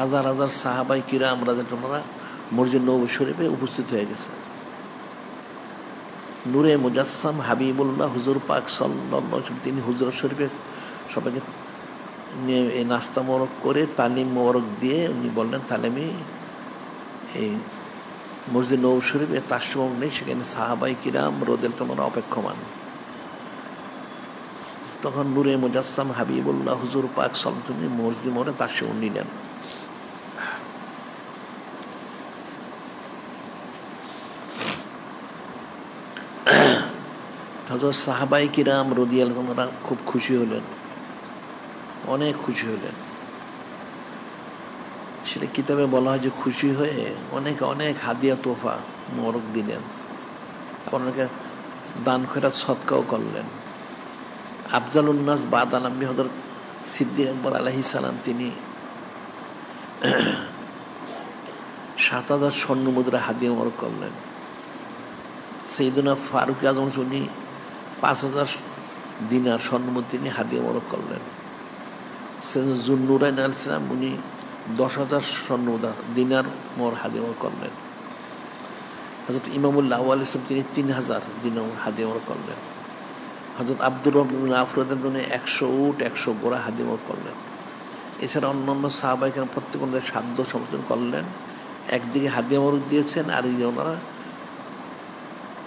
হাজার হাজার সাহাবাই কিরা আমরা তোমরা মসজিদ নবী শরীফে উপস্থিত হয়ে গেছে। নূরে মুজাসসাম হাবিবুল্লাহ হুজুর পাক সাল্লাহ তিনি হুজুর শরীফে সবাইকে নিয়ে এই নাস্তা মোরক করে তালিম মোরক দিয়ে উনি বললেন তাহলে আমি এই মসজিদ নৌ শরীফ এ সময় নেই, সেখানে সাহাবাই কিরাম রোদেল তোমার অপেক্ষমান। তখন নূরে মুজাসসাম হাবিবুল্লাহ হুজুর পাক সাল্লাম মসজিদ মোড়ে সময় নিলেন। হজরত সাহাবাই কিরাম রদিয়াল খুব খুশি হলেন। অনেক খুশি হলেন। সেটা কিতাবে বলা হয় যে খুশি হয়ে অনেক অনেক হাদিয়া তোফা মরক দিলেন। অনেকে দান খোরাত সৎকাও করলেন। আফজাল উন্নাস বাদান আমি হজরত সিদ্দিক আকবর আলহি সালাম তিনি সাত হাজার স্বর্ণ মুদ্রা হাদিয়া মরক করলেন। সেইদিনা ফারুক আজম উনি পাঁচ হাজার দিনার স্বর্ণমুদ্রা তিনি হাদিয়া মরক করলেন। জুন্নুরাইন আলসালাম উনি দশ হাজার স্বর্ণ দিনার মর মোর হাদিমর করলেন। হজরত ইমামুল্লাহ আল ইসলাম তিনি তিন হাজার দিনার হাদিমর করলেন। হজরত আব্দুর রহমান আফরদের জন্য একশো উট, একশো গোড়া হাদিমর করলেন। এছাড়া অন্যান্য সাহাবাহিক প্রত্যেক ওনাদের সাধ্য সমর্থন করলেন। একদিকে হাদিমর দিয়েছেন আর ওনারা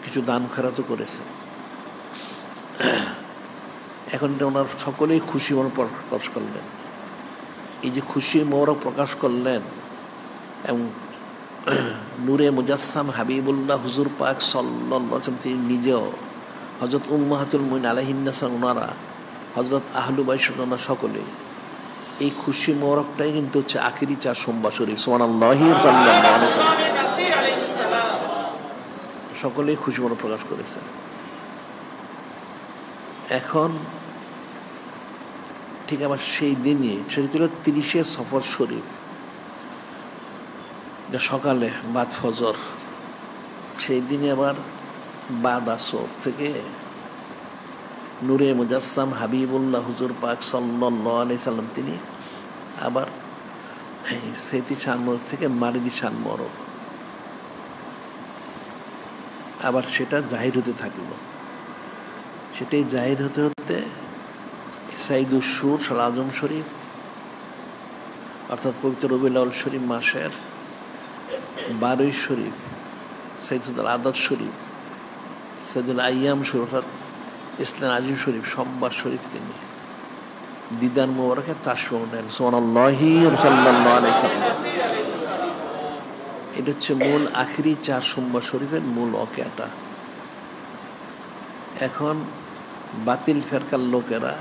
কিছু দান খেরাতও করেছেন। এখন ওনার সকলেই খুশি মনে প্রকাশ করলেন। এই যে খুশি মোরক প্রকাশ করলেন এবং নূরে মুজাসসাম হাবিবুল্লাহ হুজুর পাক সাল্লাম তিনি নিজেও হজরত উম্মাহাতুল মইন আলহিন্নাসান ওনারা হজরত আহলু বাইসনা সকলে এই খুশি মোরকটাই কিন্তু হচ্ছে আখিরি চা সোমবার শরীফ। সকলেই খুশি মনে প্রকাশ করেছেন। এখন ঠিক আবার সেই দিনই সেটি ছিল তিরিশে সফর শরীফ। সকালে বাদ ফজর। সেই দিনে আবার বাদ আসর থেকে নূরে মুজাসসাম হাবিবুল্লাহ হুজুর পাক সাল্লাহ আলি সাল্লাম তিনি আবার সেতি শানমরক থেকে মারিদি শানমরক আবার সেটা জাহির হতে থাকল। সেটাই জাহির হতে হতে সাইদুর সুর, সাল আজম শরীফ, অর্থাৎ পবিত্র রবিউল শরীফ মাসের বারোই শরীফ সৈদুল আদাত শরীফ সৈদুল আয়াম শরীফ, অর্থাৎ ইসলাম আজিম শরীফ, সোমবার শরীফ তিনি দিদান মোবারকে তার নেন সোনাল্লাহি এটা হচ্ছে মূল আখরি চার সোমবার শরীফের মূল অকেয়াটা এখন বাতিল ফেরকার লোকেরা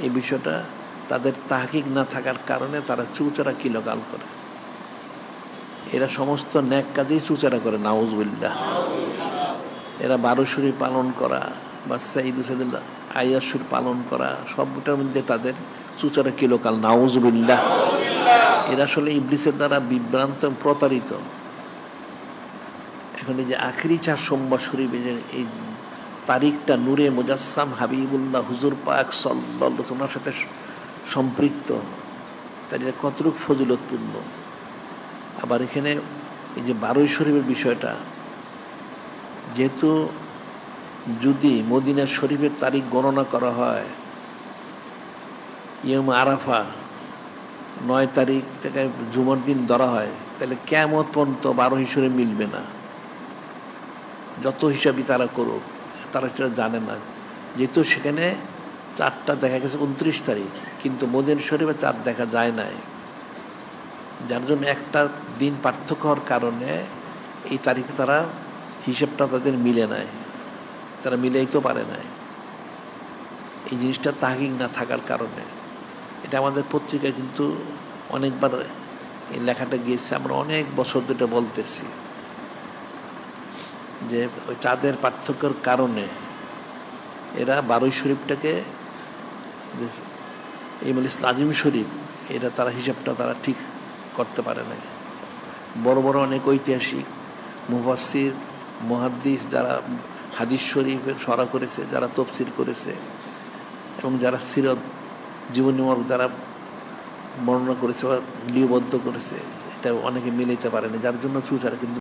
এই বিষয়টা তাদের তাহকিক না থাকার কারণে তারা চুচারা কিলোকাল করে। এরা সমস্ত ন্যাক কাজেই চুচারা করে, নাউজবিল্লাহ। এরা বারোশুরি পালন করা বা সাইদু সাইদুল্লাহ আয়াসুর পালন করা সবটার মধ্যে তাদের চুচারা কিলোকাল, নাউজবিল্লাহ। এরা আসলে ইবলিসের দ্বারা বিভ্রান্ত প্রতারিত। এখন এই যে আখরি চার সোমবার শরীফে যে এই তারিখটা নূরে মুজাসসাম হাবিবুল্লাহ হুজুর পাক সাল্লাহ তোমার সাথে সম্পৃক্ত। তার এটা কতটুকু ফজিলতপূর্ণ? আবার এখানে এই যে বারোই শরীফের বিষয়টা, যেহেতু যদি মদিনা শরীফের তারিখ গণনা করা হয়, ইয়ম আরাফা নয় তারিখটাকে জুমার দিন ধরা হয়, তাহলে কেমন পর্যন্ত বারো হিসেবে মিলবে না। যত হিসাবই তারা করুক। তারা সেটা জানে না। যেহেতু সেখানে চারটা দেখা গেছে উনত্রিশ তারিখ, কিন্তু মদিন শরীফে চার দেখা যায় নাই। যার জন্য একটা দিন পার্থক্য হওয়ার কারণে এই তারিখে তারা হিসেবটা তাদের মিলে নাই। তারা মিলেই তো পারে নাই। এই জিনিসটা তাহিক না থাকার কারণে। এটা আমাদের পত্রিকায় কিন্তু অনেকবার এই লেখাটা গিয়েছে, আমরা অনেক বছর ধরে বলতেছি। যে ওই চাঁদের পার্থক্যের কারণে এরা বারোই শরীফটাকে এই বলে ইসলাজিম শরীফ, এটা তারা হিসাবটা তারা ঠিক করতে পারে না বড় বড় অনেক ঐতিহাসিক মুফাসির মহাদ্দিস যারা হাদিস শরীফের সরা করেছে, যারা তফসির করেছে এবং যারা সিরত জীবনীমূলক যারা বর্ণনা করেছে বা লিপিবদ্ধ করেছে এটা অনেকে মিলাইতে পারেনি, যার জন্য চুচারা কিন্তু